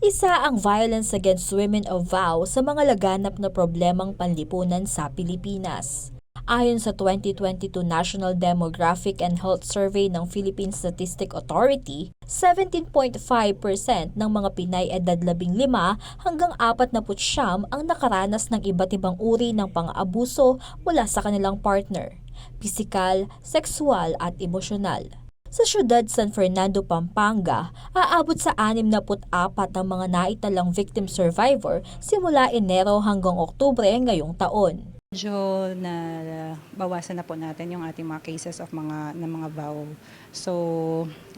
Isa ang violence against women of vow sa mga laganap na problemang panlipunan sa Pilipinas. Ayon sa 2022 National Demographic and Health Survey ng Philippine Statistic Authority, 17.5% ng mga Pinay edad 15 hanggang 49 ang nakaranas ng iba't ibang uri ng pang-abuso mula sa kanilang partner, pisikal, sexual at emosyonal. Sa siyudad San Fernando, Pampanga, aabot sa 64 ang mga naitalang victim survivor simula Enero hanggang Oktubre ngayong taon. Medyo na bawasan na po natin yung ating mga cases of mga ng mga vow. So,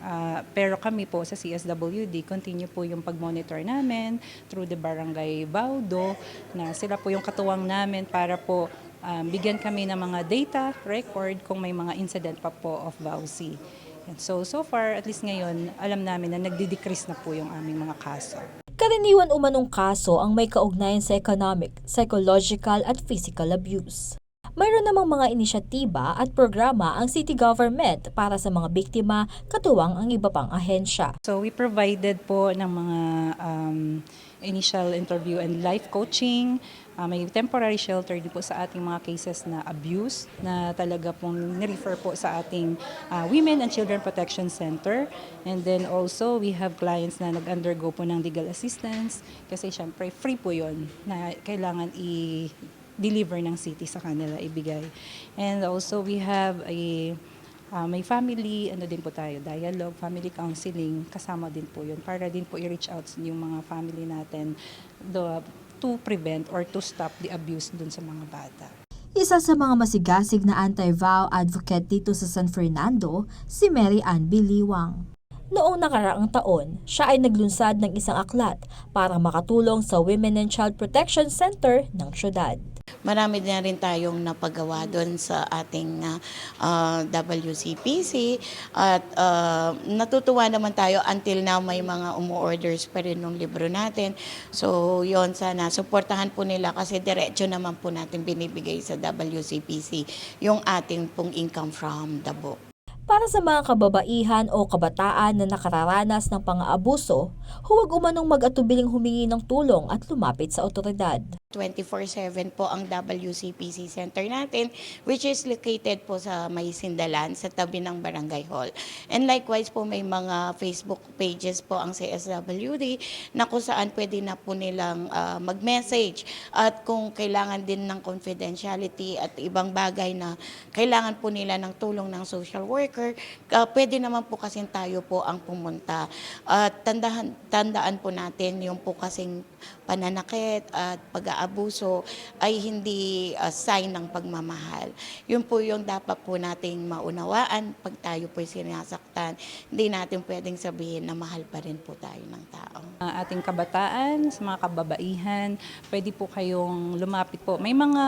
ah, pero kami po sa CSWD, continue po yung pag-monitor namin through the barangay Baudo na sila po yung katuwang namin para po um, bigyan kami ng mga data record kung may mga incident pa po of VAUC. And so, so far, at least ngayon, alam namin na nagdi-decrease na po yung aming mga kaso. Karaniwan umanong kaso ang may kaugnayan sa economic, psychological at physical abuse. Mayroon namang mga inisyatiba at programa ang city government para sa mga biktima katuwang ang iba pang ahensya. So we provided po ng mga um, initial interview and life coaching. Uh, may temporary shelter din po sa ating mga cases na abuse na talaga pong nirefer po sa ating uh, Women and Children Protection Center. And then also we have clients na nag-undergo po ng legal assistance kasi syempre free po yon na kailangan i deliver ng city sa kanila ibigay. And also we have a Ah, may family, ano din po tayo, dialogue, family counseling, kasama din po yun para din po i-reach out yung mga family natin the, to prevent or to stop the abuse dun sa mga bata. Isa sa mga masigasig na anti-vow advocate dito sa San Fernando, si Mary Ann Biliwang. Noong nakaraang taon, siya ay naglunsad ng isang aklat para makatulong sa Women and Child Protection Center ng syudad. Marami na rin tayong napagawa doon sa ating ah, ah, WCPC at ah, natutuwa naman tayo until now may mga umu-orders pa rin ng libro natin. So yon sana suportahan po nila kasi diretso naman po natin binibigay sa WCPC yung ating pong income from the book. Para sa mga kababaihan o kabataan na nakararanas ng pang-aabuso, huwag umanong mag-atubiling humingi ng tulong at lumapit sa otoridad. 24-7 po ang WCPC Center natin, which is located po sa May Sindalan, sa tabi ng Barangay Hall. And likewise po may mga Facebook pages po ang CSWD na kung saan pwede na po nilang ah, mag-message at kung kailangan din ng confidentiality at ibang bagay na kailangan po nila ng tulong ng social worker, ah, pwede naman po kasing tayo po ang pumunta. At tandahan, tandaan po natin yung po kasing pananakit at pag-aabuso ay hindi ah, sign ng pagmamahal. Yun po yung dapat po nating maunawaan pag tayo po sinasaktan. Hindi natin pwedeng sabihin na mahal pa rin po tayo ng tao. Mga ating kabataan, sa mga kababaihan, pwede po kayong lumapit po. May mga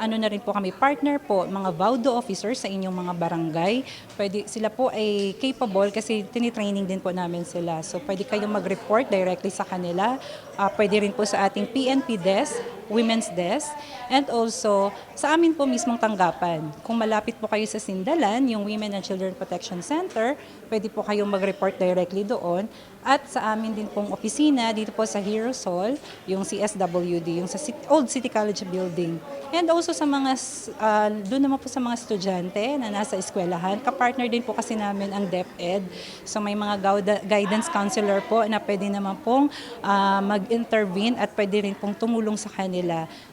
ano na rin po kami partner po, mga VAUDO officers sa inyong mga barangay. Pwede sila po ay capable kasi tinitraining din po namin sila. So pwede kayong mag-report directly sa kanila. Ah, pwede rin po sa ating PNP desk, es women's desk, and also sa amin po mismong tanggapan. Kung malapit po kayo sa Sindalan, yung Women and Children Protection Center, pwede po kayong mag-report directly doon. At sa amin din pong opisina, dito po sa Heroes Hall, yung CSWD, yung sa Old City College Building. And also sa mga, ah, doon naman po sa mga estudyante na nasa eskwelahan, kapartner din po kasi namin ang DepEd. So may mga guidance counselor po na pwede naman pong ah, mag-intervene at pwede rin pong tumulong sa kanila.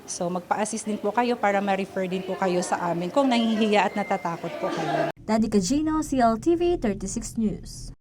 So magpa-assist din po kayo para ma-refer din po kayo sa amin kung nahihiya at natatakot po kayo. Daddy Cagino, CLTV 36 News.